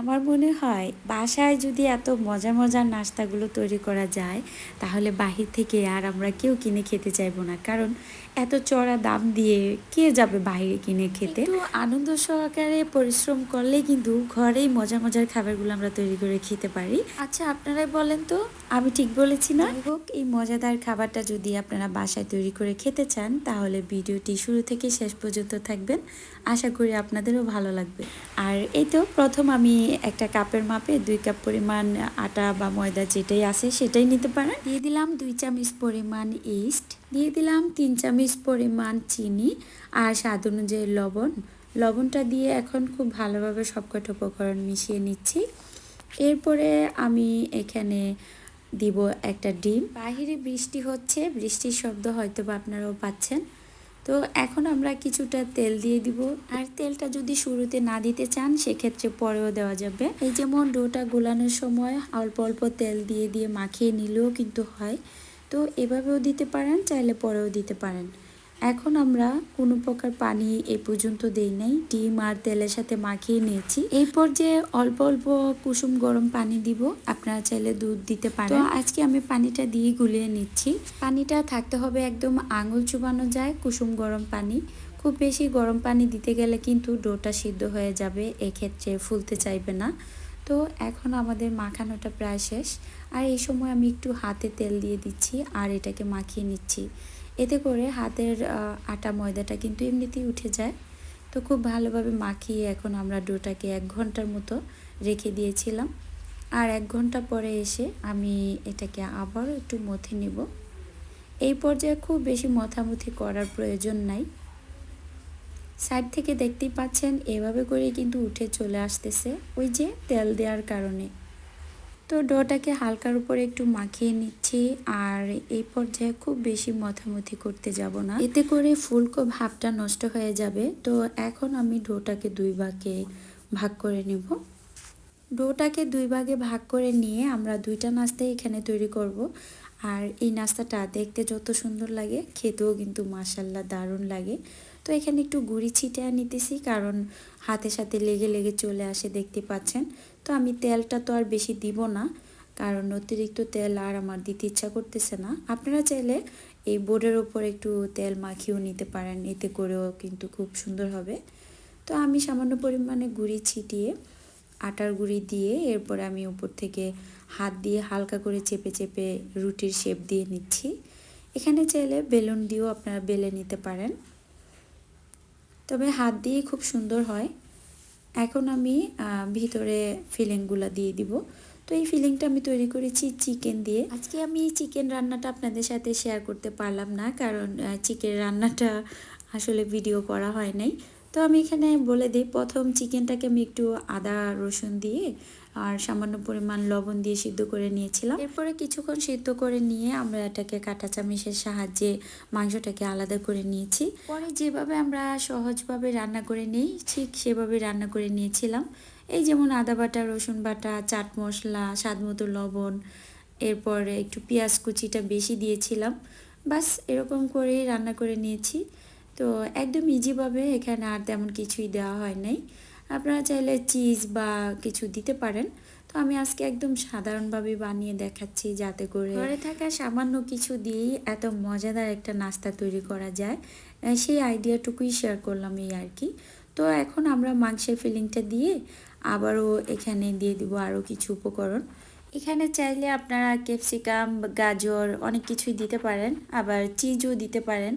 আমার মনে হয় বাসায় যদি এত মজা মজার নাস্তাগুলো তৈরি করা যায়, তাহলে বাহির থেকে আর আমরা কেউ কিনে খেতে চাইব না। কারণ এত চড়া দাম দিয়ে কে যাবে বাইরে কিনে খেতে? তো আনন্দ সহকারে পরিশ্রম করলে কিন্তু ঘরেই মজার মজার খাবারগুলো আমরা তৈরি করে খেতে পারি। আচ্ছা আপনারাই বলেন তো আমি ঠিক বলেছি না? হোক এই মজাদার খাবারটা যদি আপনারা বাসায় তৈরি করে খেতে চান তাহলে ভিডিওটি শুরু থেকে শেষ পর্যন্ত থাকবেন। আশা করি আপনাদেরও ভালো লাগবে। আর এই তো প্রথম আমি একটা কাপের মাপে দুই কাপ পরিমাণ আটা বা ময়দা যেটাই আছে সেটাই নিতে পারেন। দিয়ে দিলাম দুই চামচ পরিমাণ ইস্ট। দিয়ে দিলাম তিন চামচ পরিমাণ চিনি আর স্বাদ অনুযায়ী লবণ। লবণটা দিয়ে এখন খুব ভালোভাবে সবকটা উপকরণ মিশিয়ে নিচ্ছি। এরপরে আমি এখানে দিব একটা ডিম। বাহিরে বৃষ্টি হচ্ছে, বৃষ্টির শব্দ হয়তো বা আপনারাও পাচ্ছেন। তো এখন আমরা কিছুটা তেল দিয়ে দিব। আর তেলটা যদি শুরুতে না দিতে চান, সেক্ষেত্রে পরেও দেওয়া যাবে। এই যেমন ডোটা গোলানোর সময় অল্প অল্প তেল দিয়ে দিয়ে মাখিয়ে নিলেও কিন্তু হয়। তো এভাবেও দিতে পারেন, চাইলে পরেও দিতে পারেন। এখন আমরা কোনো প্রকার পানি এ পর্যন্ত দেই নাই, ডিম আর তেলের সাথে মাখিয়ে নিয়েছি। এই পর্যায়ে অল্প অল্প কুসুম গরম পানি দিব, আপনারা চাইলে দুধ দিতে পারেন। তো আজকে আমি পানিটা দিয়ে গুলিয়ে নিচ্ছি। পানিটা থাকতে হবে একদম আঙুল চুবানো যায় কুসুম গরম পানি। খুব বেশি গরম পানি দিতে গেলে কিন্তু ডোটা সিদ্ধ হয়ে যাবে, এক্ষেত্রে ফুলতে চাইবে না। তো এখন আমাদের মাখানোটা প্রায় শেষ। আর এই সময় আমি একটু হাতে তেল দিয়ে দিচ্ছি আর এটাকে মাখিয়ে নিচ্ছি। এতে করে হাতের আটা ময়দাটা কিন্তু এমনিতেই উঠে যায়। তো খুব ভালোভাবে মাখিয়ে এখন আমরা ডোটাকে এক ঘণ্টার মতো রেখে দিয়েছিলাম। আর এক ঘণ্টা পরে এসে আমি এটাকে আবারও একটু মথে নিব। এই পর্যায়ে খুব বেশি মথামথি করার প্রয়োজন নাই। সাইড থেকে দেখতেই পাচ্ছেন, এভাবে করে কিন্তু উঠে চলে আসতেছে। ওই যে তেল দেওয়ার কারণে। তো ডোটাকে হালকার উপরে একটু মাখিয়ে নিচ্ছি আর এই পর্যায়ে খুব বেশি মথামথি করতে যাব না। এতে করে ফুলকো ভাবটা নষ্ট হয়ে যাবে। তো এখন আমি ডোটাকে দুই ভাগে ভাগ করে নেব। ডোটাকে দুই ভাগে ভাগ করে নিয়ে আমরা দুইটা নাস্তা এখানে তৈরি করব। আর এই নাস্তাটা দেখতে যত সুন্দর লাগে, খেতেও কিন্তু মাসাল্লা দারুণ লাগে। তো এখানে একটু গুড়ি ছিটে নিতেছি, কারণ হাতের সাথে লেগে লেগে চলে আসে, দেখতে পাচ্ছেন। তো আমি তেলটা তো আর বেশি দিব না, কারণ অতিরিক্ত তেল আর আমার দিতে ইচ্ছা করতেছে না। আপনারা চাইলে এই বোর্ডের ওপর একটু তেল মাখিয়েও নিতে পারেন, এতে করেও কিন্তু খুব সুন্দর হবে। তো আমি সামান্য পরিমাণে গুড়ি ছিটিয়ে, আটার গুঁড়ি দিয়ে এরপরে আমি উপর থেকে হাত দিয়ে হালকা করে চেপে চেপে রুটির শেপ দিয়ে নিচ্ছি। এখানে চাইলে বেলুন দিয়েও আপনারা বেলে নিতে পারেন। তবে হাত দিয়ে খুব সুন্দর হয়। এখন আমি ভিতরে ফিলিংগুলো দিয়ে দিব। তো এই ফিলিংটা আমি তৈরি করেছি চিকেন দিয়ে। আজকে আমি চিকেন রান্নাটা আপনাদের সাথে শেয়ার করতে পারলাম না, কারণ চিকেন রান্নাটা আসলে ভিডিও করা হয় নাই। তো আমি এখানে বলে দিই, প্রথম চিকেনটাকে আমি একটু আদা, রসুন দিয়ে আর সামান্য পরিমাণ লবণ দিয়ে সিদ্ধ করে নিয়েছিলাম। এরপরে কিছুক্ষণ সিদ্ধ করে নিয়ে আমরা এটাকে কাঁটা চামিচের সাহায্যে মাংসটাকে আলাদা করে নিয়েছি। পরে যেভাবে আমরা সহজভাবে রান্না করে নিই, ঠিক সেভাবে রান্না করে নিয়েছিলাম। এই যেমন আদা বাটা, রসুন বাটা, চাট মশলা, স্বাদ মতো লবণ, এরপরে একটু পেঁয়াজ কুচিটা বেশি দিয়েছিলাম। বাস এরকম করেই রান্না করে নিয়েছি। তো একদম ইজিভাবে এখানে আর তেমন কিছুই দেওয়া হয় নাই। আপনারা চাইলে চিজ বা কিছু দিতে পারেন। তো আমি আজকে একদম সাধারণভাবে বানিয়ে দেখাচ্ছি যাতে করে ঘরে থাকা সামান্য কিছু দিয়েই এত মজাদার একটা নাস্তা তৈরি করা যায়। সেই আইডিয়াটুকুই শেয়ার করলাম এই আর কি। তো এখন আমরা মাংসের ফিলিংটা দিয়ে আবারও এখানে দিয়ে দিব আরও কিছু উপকরণ। এখানে চাইলে আপনারা ক্যাপসিকাম গাজর অনেক কিছুই দিতে পারেন, আবার চিজও দিতে পারেন।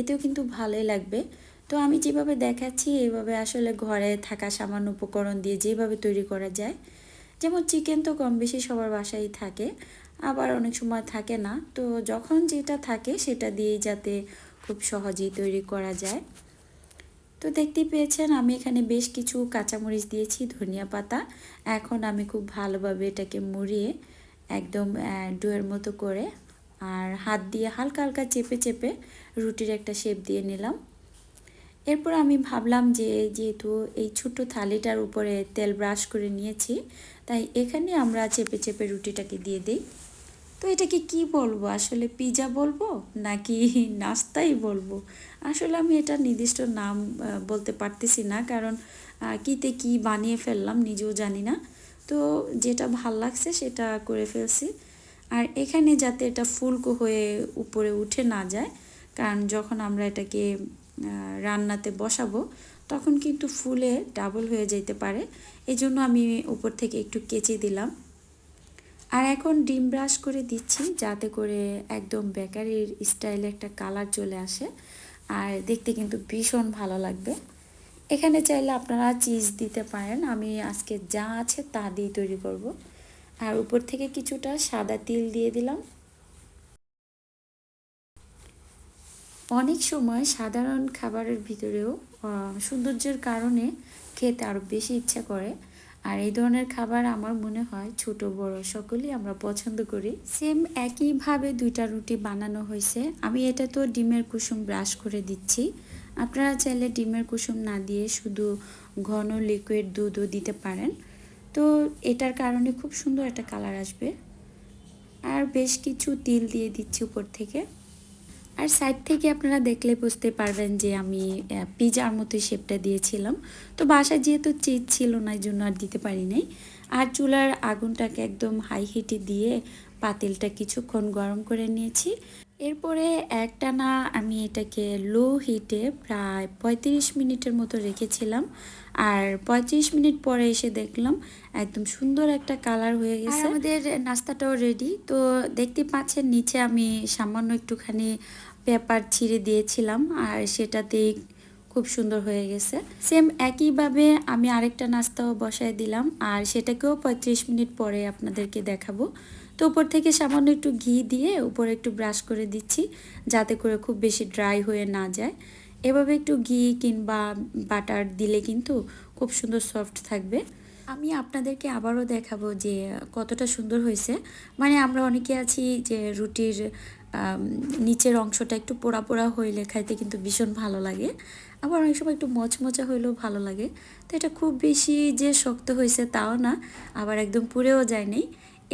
এতেও কিন্তু ভালোই লাগবে। তো আমি যেভাবে দেখাচ্ছি এইভাবে আসলে ঘরে থাকা সামান্য উপকরণ দিয়ে যেভাবে তৈরি করা যায়, যেমন চিকেন তো কম বেশি সবার বাসায় থাকে, আবার অনেক সময় থাকে না। তো যখন যেটা থাকে সেটা দিয়েই যাতে খুব সহজেই তৈরি করা যায়। তো দেখতেই পেয়েছেন, আমি এখানে বেশ কিছু কাঁচামরিচ দিয়েছি, ধনিয়া পাতা। এখন আমি খুব ভালোভাবে এটাকে মুড়িয়ে একদম ডোয়ের মতো করে, আর হাত দিয়ে হালকা হালকা চেপে চেপে রুটির একটা শেপ দিয়ে নিলাম। এরপর আমি ভাবলাম যে যেহেতু এই ছোট্ট থালিটার উপরে তেল ব্রাশ করে নিয়েছি, তাই এখানে আমরা চেপে চেপে রুটিটাকে দিয়ে দিই। তো এটাকে কি বলব? আসলে পিজা বলব নাকি নাস্তাই বলব? আসলে আমি এটা নির্দিষ্ট নাম বলতে পারতেছি না, কারণ কিতে কি বানিয়ে ফেললাম নিজেও জানি না। তো যেটা ভালো লাগছে সেটা করে ফেলছি। আর এখানে যাতে এটা ফুলকো হয়ে উপরে উঠে না যায়, কারণ যখন আমরা এটাকে রান্নাতে বসাবো, তখন কিন্তু ফুলে ডাবল হয়ে যেতে পারে। এই জন্য আমি উপর থেকে একটু কেচে দিলাম। আর এখন ডিম ব্রাশ করে দিচ্ছি, যাতে করে একদম বেকারির স্টাইলে একটা কালার চলে আসে। আর দেখতে কিন্তু ভীষণ ভালো লাগবে। এখানে চাইলে আপনারা চিজ দিতে পারেন। আমি আজকে যা আছে তা দিয়ে তৈরি করব। আর উপর থেকে কিছুটা সাদা তিল দিয়ে দিলাম। অনেক সময় সাধারণ খাবারের ভিতরেও সৌন্দর্যের কারণে খেতে আরও বেশি ইচ্ছা করে। আর এই ধরনের খাবার আমার মনে হয় ছোট, বড় সকলেই আমরা পছন্দ করি। সেম একইভাবে দুইটা রুটি বানানো হয়েছে। আমি এটা তো ডিমের কুসুম ব্রাশ করে দিচ্ছি। আপনারা চাইলে ডিমের কুসুম না দিয়ে শুধু ঘন লিকুইড দুধও দিতে পারেন। তো এটার কারণে খুব সুন্দর একটা কালার আসবে। আর বেশ কিছু তিল দিয়ে দিচ্ছি উপর থেকে। আর সাইড থেকে আপনারা দেখলে বুঝতে পারবেন যে আমি পিজার মতো শেপটা দিয়েছিলাম। তো বাসা যেহেতু চিজ ছিল না জন্য আর দিতে পারি নাই। আর চুলার আগুনটাকে একদম হাই হিটে দিয়ে পাতিলটা কিছুক্ষণ গরম করে নিয়েছি। এরপরে একটানা আমি এটাকে লো হিটে প্রায় পঁয়ত্রিশ মিনিটের মতো রেখেছিলাম। আর পঁয়ত্রিশ মিনিট পরে এসে দেখলাম একদম সুন্দর একটা কালার হয়ে গেছে। আমাদের নাস্তাটাও রেডি তো দেখতে পাচ্ছেন নিচে আমি সামান্য একটুখানি পেপার ছিঁড়ে দিয়েছিলাম। আর সেটাতেই খুব সুন্দর হয়ে গেছে। সেম একইভাবে আমি আরেকটা নাস্তাও বসায় দিলাম, আর সেটাকেও পঁয়ত্রিশ মিনিট পরে আপনাদেরকে দেখাবো। তো উপর থেকে সামান্য একটু ঘি দিয়ে উপরে একটু ব্রাশ করে দিচ্ছি, যাতে করে খুব বেশি ড্রাই হয়ে না যায়। এভাবে একটু ঘি কিংবা বাটার দিলে কিন্তু খুব সুন্দর সফট থাকবে। আমি আপনাদেরকে আবারও দেখাবো যে কতটা সুন্দর হয়েছে। মানে আমরা অনেকে আছি যে রুটির নিচের অংশটা একটু পোড়া পোড়া হইলে খাইতে কিন্তু ভীষণ ভালো লাগে। আবার অনেক সময় একটু মচমচা হইলেও ভালো লাগে। তো এটা খুব বেশি যে শক্ত হয়েছে তাও না, আবার একদম পুড়েও যায়নি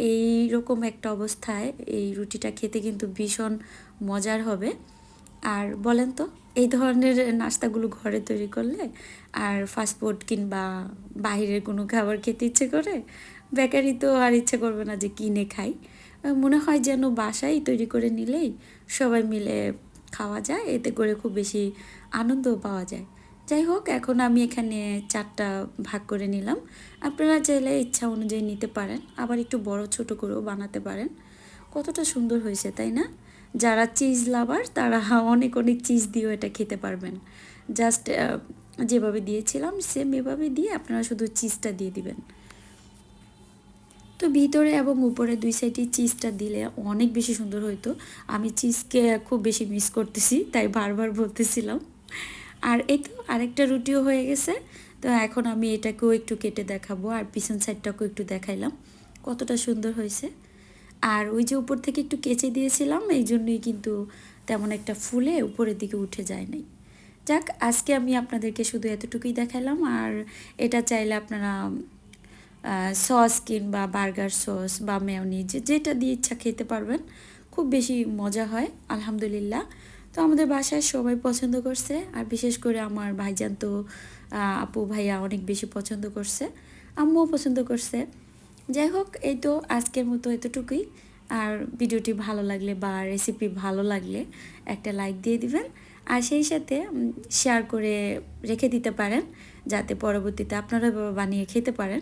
এই রকম একটা অবস্থায় এই রুটিটা খেতে কিন্তু ভীষণ মজার হবে। আর বলেন তো, এই ধরনের নাস্তাগুলো ঘরে তৈরি করলে আর ফাস্টফুড কিংবা বাইরের কোনো খাবার খেতে ইচ্ছে করে? বেকারি তো আর ইচ্ছে করবে না যে কিনে খাই। মনে হয় যেন বাসায় তৈরি করে নিলেই সবাই মিলে খাওয়া যায়। এতে করে খুব বেশি আনন্দও পাওয়া যায়। যাই হোক, এখন আমি এখানে চারটা ভাগ করে নিলাম। আপনারা চাইলে ইচ্ছা অনুযায়ী নিতে পারেন, আবার একটু বড়, ছোট করেও বানাতে পারেন। কতটা সুন্দর হয়েছে, তাই না? যারা চিজ লাভার, তারা অনেক অনেক চিজ দিয়েও এটা খেতে পারবেন। জাস্ট যেভাবে দিয়েছিলাম, সেম এভাবে দিয়ে আপনারা শুধু চিজটা দিয়ে দিবেন। তো ভিতরে এবং উপরে দুই সাইডে চিজটা দিলে অনেক বেশি সুন্দর হতো আমি চিজকে খুব বেশি মিস করতেছি, তাই বারবার বলতেছিলাম। আর এই তো আরেকটা রুটিও হয়ে গেছে, তো এখন আমি এটাকেও একটু কেটে দেখাবো আর পিছন সাইডটাকেও একটু দেখাইলাম, কতটা সুন্দর হয়েছে। আর ওই যে উপর থেকে একটু কেচে দিয়েছিলাম, এই জন্যই কিন্তু তেমন একটা ফুলে উপরের দিকে উঠে যায় নাই। যাক, আজকে আমি আপনাদেরকে শুধু এতটুকুই দেখালাম, আর এটা চাইলে আপনারা সস কিংবা বার্গার সস বা মেয়নিজ যেটা দিয়ে ইচ্ছা খেতে পারবেন, খুব বেশি মজা হয়, আলহামদুলিল্লাহ। তো আমাদের বাসায় সবাই পছন্দ করছে, আর বিশেষ করে আমার ভাইজান তো আপু, ভাইয়া অনেক বেশি পছন্দ করছে, আম্মুও পছন্দ করছে। যাই হোক, এই তো আজকের মতো এতটুকুই। আর ভিডিওটি ভালো লাগলে বা রেসিপি ভালো লাগলে একটা লাইক দিয়ে দিবেন। আর সেই সাথে শেয়ার করে রেখে দিতে পারেন, যাতে পরবর্তীতে আপনারা বানিয়ে খেতে পারেন।